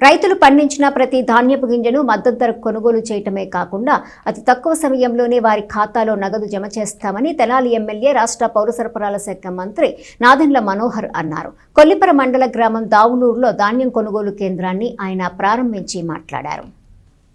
రైతులు పండించిన ప్రతి ధాన్యపు గింజను మద్దతు ధరకు కొనుగోలు చేయటమే కాకుండా అతి తక్కువ సమయంలోనే వారి ఖాతాలో నగదు జమ చేస్తామని తెనాలి ఎమ్మెల్యే రాష్ట్ర పౌర సరఫరాల శాఖ మంత్రి నాదెండ్ల మనోహర్ అన్నారు. కొల్లిపర మండల గ్రామం దావులూరులో ధాన్యం కొనుగోలు కేంద్రాన్ని ఆయన ప్రారంభించి మాట్లాడారు.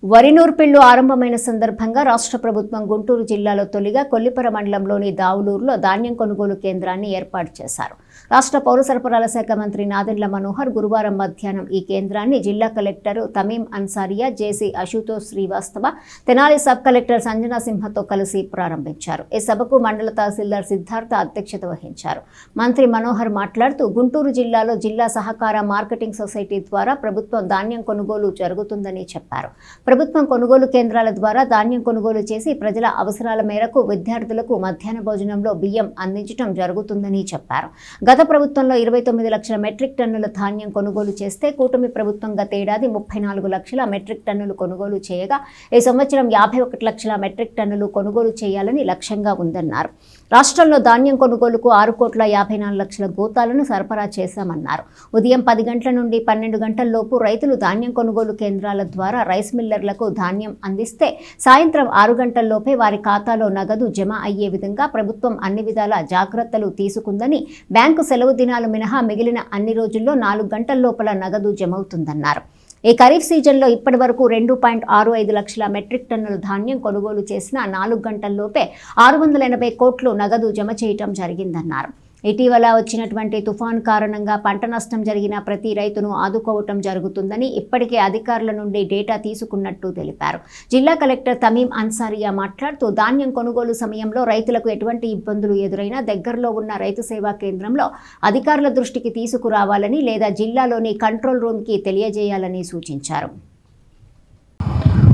వరి నూర్పిళ్ళు ఆరంభమైన సందర్భంగా రాష్ట్ర ప్రభుత్వం గుంటూరు జిల్లాలో తొలిగా కొల్లిపర మండలంలోని దావులూరులో ధాన్యం కొనుగోలు కేంద్రాన్ని ఏర్పాటు చేశారు. రాష్ట్ర పౌర సరఫరాల శాఖ మంత్రి నాదెండ్ల మనోహర్ గురువారం మధ్యాహ్నం ఈ కేంద్రాన్ని జిల్లా collector Tameem Ansariya JC Ashutosh Srivastava Tenali sub collector Sanjana సింహతో కలిసి ప్రారంభించారు. ఈ సభకు మండల తహసీల్దార్ సిద్ధార్థ అధ్యక్షత వహించారు. మంత్రి మనోహర్ మాట్లాడుతూ గుంటూరు జిల్లాలో జిల్లా సహకార మార్కెటింగ్ సొసైటీ ద్వారా ప్రభుత్వం ధాన్యం కొనుగోలు జరుగుతుందని చెప్పారు. ప్రభుత్వం కొనుగోలు కేంద్రాల ద్వారా ధాన్యం కొనుగోలు చేసి ప్రజల అవసరాల మేరకు విద్యార్థులకు మధ్యాహ్న భోజనంలో బియ్యం అందించడం జరుగుతుందని చెప్పారు. గత ప్రభుత్వంలో ఇరవై తొమ్మిది లక్షల మెట్రిక్ టన్నుల ధాన్యం కొనుగోలు చేస్తే కూటమి ప్రభుత్వం గత ఏడాది ముప్పై నాలుగు లక్షల మెట్రిక్ టన్నులు కొనుగోలు చేయగా ఈ సంవత్సరం యాభై ఒకటి లక్షల మెట్రిక్ టన్నులు కొనుగోలు చేయాలని లక్ష్యంగా ఉందన్నారు. రాష్ట్రంలో ధాన్యం కొనుగోలుకు ఆరు కోట్ల యాభై నాలుగు లక్షల గోతాలను సరఫరా చేశామన్నారు. ఉదయం పది గంటల నుండి పన్నెండు గంటల్లోపు రైతులు ధాన్యం కొనుగోలు కేంద్రాల ద్వారా రైస్ మిల్లర్లకు ధాన్యం అందిస్తే సాయంత్రం ఆరు గంటల్లోపే వారి ఖాతాలో నగదు జమ అయ్యే విధంగా ప్రభుత్వం అన్ని విధాల జాగ్రత్తలు తీసుకుందని బ్యాంకు సెలవు దినాలు మినహా మిగిలిన అన్ని రోజుల్లో నాలుగు గంటల లోపల నగదు జమవుతుందన్నారు. ఈ ఖరీఫ్ సీజన్లో ఇప్పటి వరకు రెండు పాయింట్ ఆరు ఐదు లక్షల మెట్రిక్ టన్నుల ధాన్యం కొనుగోలు చేసిన నాలుగు గంటల్లోపే ఆరు వందల ఎనభై కోట్లు నగదు జమ చేయటం జరిగిందన్నారు. ఇటీవల వచ్చినటువంటి తుఫాన్ కారణంగా పంట నష్టం జరిగిన ప్రతి రైతును ఆదుకోవటం జరుగుతుందని ఇప్పటికే అధికారుల నుండి డేటా తీసుకున్నట్టు తెలిపారు. జిల్లా కలెక్టర్ తమీం అన్సారియా మాట్లాడుతూ ధాన్యం కొనుగోలు సమయంలో రైతులకు ఎటువంటి ఇబ్బందులు ఎదురైనా దగ్గరలో ఉన్న రైతు సేవా కేంద్రంలో అధికారుల దృష్టికి తీసుకురావాలని లేదా జిల్లాలోని కంట్రోల్ రూమ్కి తెలియజేయాలని సూచించారు.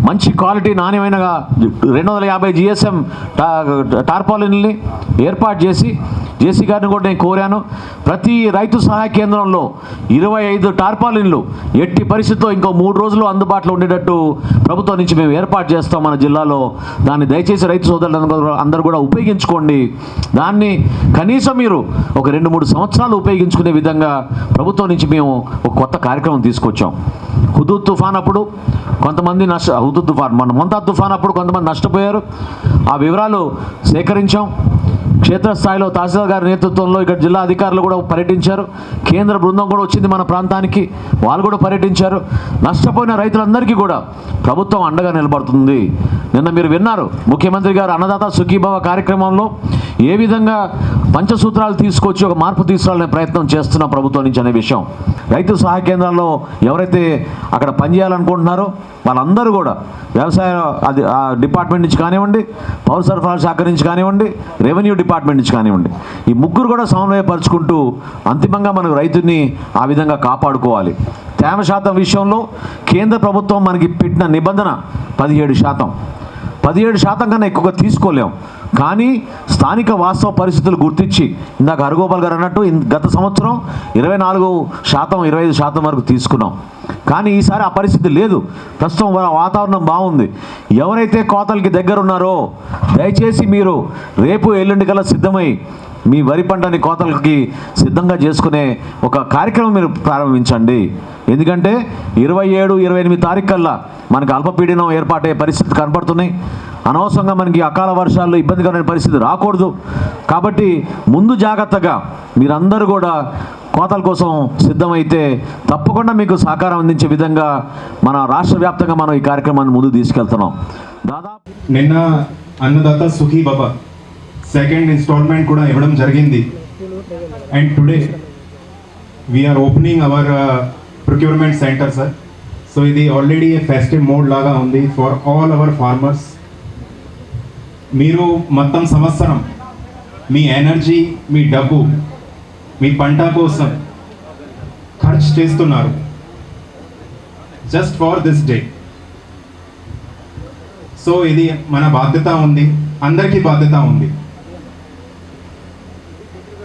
మంచి క్వాలిటీ నాణ్యమైన రెండు వందల యాభై జిఎస్ఎం టార్పాలిన్ని ఏర్పాటు చేసి జేసీ గారిని కూడా నేను కోరాను. ప్రతి రైతు సహాయ కేంద్రంలో ఇరవై ఐదు టార్పాలిన్లు ఎట్టి పరిస్థితితో ఇంకో మూడు రోజులు అందుబాటులో ఉండేటట్టు ప్రభుత్వం నుంచి మేము ఏర్పాటు చేస్తాం మన జిల్లాలో. దాన్ని దయచేసి రైతు సోదరులందరూ అందరూ కూడా ఉపయోగించుకోండి. దాన్ని కనీసం మీరు ఒక రెండు మూడు సంవత్సరాలు ఉపయోగించుకునే విధంగా ప్రభుత్వం నుంచి మేము ఒక కొత్త కార్యక్రమం తీసుకొచ్చాం. హుదూద్ తుఫాన్ అప్పుడు కొంతమంది నష్ట హుదూద్ తుఫాన్ మన మొంతా తుఫాన్ అప్పుడు కొంతమంది నష్టపోయారు. ఆ వివరాలు సేకరించాం. క్షేత్రస్థాయిలో తహసీల్దార్ గారి నేతృత్వంలో ఇక్కడ జిల్లా అధికారులు కూడా పర్యటించారు. కేంద్ర బృందం కూడా వచ్చింది మన ప్రాంతానికి. వాళ్ళు కూడా పర్యటించారు. నష్టపోయిన రైతులందరికీ కూడా ప్రభుత్వం అండగా నిలబడుతుంది. నిన్న మీరు విన్నారు ముఖ్యమంత్రి గారు అన్నదాత సుఖీభవ కార్యక్రమంలో ఏ విధంగా పంచసూత్రాలు తీసుకొచ్చి ఒక మార్పు తీసుకురాలనే ప్రయత్నం చేస్తున్న ప్రభుత్వం నుంచి అనే విషయం. రైతు సహాయ కేంద్రాల్లో ఎవరైతే అక్కడ పనిచేయాలనుకుంటున్నారో వాళ్ళందరూ కూడా వ్యవసాయ అది డిపార్ట్మెంట్ నుంచి కానివ్వండి పౌర సరఫరాల శాఖ నుంచి కానివ్వండి రెవెన్యూ డిపార్ట్మెంట్ నుంచి కానివ్వండి ఈ ముగ్గురు కూడా సమన్వయపరుచుకుంటూ అంతిమంగా మనకు రైతుని ఆ విధంగా కాపాడుకోవాలి. తేమ శాతం విషయంలో కేంద్ర ప్రభుత్వం మనకి పెట్టిన నిబంధన పదిహేడు శాతం. పదిహేడు శాతం కన్నా ఎక్కువగా తీసుకోలేం. కానీ స్థానిక వాస్తవ పరిస్థితులు గుర్తించి ఇందాక హరగోపాల్ గారు అన్నట్టు గత సంవత్సరం ఇరవై నాలుగు శాతం ఇరవై ఐదు శాతం వరకు తీసుకున్నాం. కానీ ఈసారి ఆ పరిస్థితి లేదు. ప్రస్తుతం వాతావరణం బాగుంది. ఎవరైతే కోతలకి దగ్గర ఉన్నారో దయచేసి మీరు రేపు ఎల్లుండి కల్లా సిద్ధమై మీ వరి పంటని కోతలకి సిద్ధంగా చేసుకునే ఒక కార్యక్రమం మీరు ప్రారంభించండి. ఎందుకంటే ఇరవై ఏడు ఇరవై ఎనిమిది తారీఖు కల్లా మనకు అల్పపీడనం ఏర్పాటయ్యే పరిస్థితి కనపడుతున్నాయి. అనవసరంగా మనకి అకాల వర్షాల్లో ఇబ్బందికరమైన పరిస్థితి రాకూడదు. కాబట్టి ముందు జాగ్రత్తగా మీరందరూ కూడా కోతల కోసం సిద్ధమైతే తప్పకుండా మీకు సహకారం అందించే విధంగా మన రాష్ట్ర వ్యాప్తంగా మనం ఈ కార్యక్రమాన్ని ముందుకు తీసుకెళ్తున్నాం. దాదాపు నిన్న అన్నదాత సుఖీ బాబా సెకండ్ ఇన్స్టాల్మెంట్ కూడా ఇవ్వడం జరిగింది. And today we're opening our procurement centre sir so ఇది ఆల్రెడీ ఫెస్టివ్ మోడ్ లాగా ఉంది ఫర్ ఆల్ అవర్ ఫార్మర్స్ మీరు మొత్తం సంవత్సరం మీ ఎనర్జీ మీ డబ్బు మీ పంట కోసం ఖర్చు చేస్తున్నారు. Just for this day so ఇది మన బాధ్యత ఉంది. అందరికీ బాధ్యత ఉంది.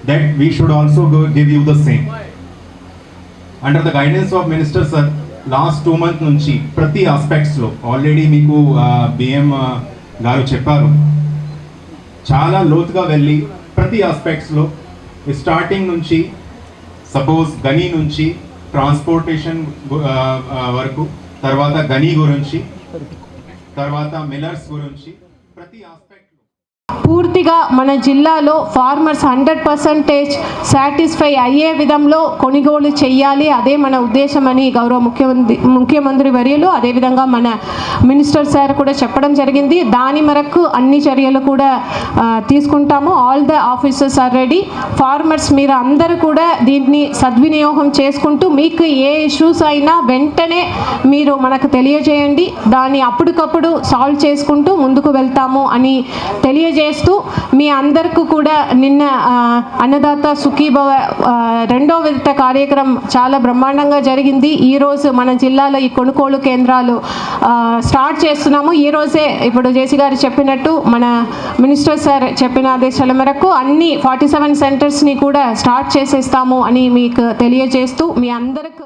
That we should also give you the same under the guidance of minister sir last two month నుంచి ప్రతి ఆస్పెక్ట్స్లో ఆల్రెడీ మీకు బిఎం గారు చెప్పారు. చాలా లోతుగా వెళ్ళి ప్రతి ఆస్పెక్ట్స్లో స్టార్టింగ్ నుంచి సపోజ్ గని నుంచి ట్రాన్స్పోర్టేషన్ వరకు తర్వాత గని గురించి తర్వాత మిల్లర్స్ గురించి ప్రతి ఆస్పెక్ట్ పూర్తిగా మన జిల్లాలో ఫార్మర్స్ హండ్రెడ్ పర్సంటేజ్ సాటిస్ఫై అయ్యే విధంలో కొనుగోలు చేయాలి. అదే మన ఉద్దేశం అని గౌరవ ముఖ్యమంత్రి ముఖ్యమంత్రి వర్యులు అదేవిధంగా మన మినిస్టర్ సార్ కూడా చెప్పడం జరిగింది. దాని మేరకు అన్ని చర్యలు కూడా తీసుకుంటాము. All the officers are ready farmers మీరు అందరూ కూడా దీన్ని సద్వినియోగం చేసుకుంటూ మీకు ఏ ఇష్యూస్ అయినా వెంటనే మీరు మనకు తెలియజేయండి. దాన్ని అప్పటికప్పుడు సాల్వ్ చేసుకుంటూ ముందుకు వెళ్తాము అని చేస్తూ మీ అందరికీ కూడా నిన్న అన్నదాత సుఖీభవ రెండో విడత కార్యక్రమం చాలా బ్రహ్మాండంగా జరిగింది. ఈరోజు మన జిల్లాలో ఈ కొనుగోలు కేంద్రాలు స్టార్ట్ చేస్తున్నాము. ఈ రోజే ఇప్పుడు జేసీ గారు చెప్పినట్టు మన మినిస్టర్ సార్ చెప్పిన ఆదేశాల మేరకు అన్ని ఫార్టీ సెవెన్ సెంటర్స్ని కూడా స్టార్ట్ చేసేస్తాము అని మీకు తెలియజేస్తూ మీ అందరికి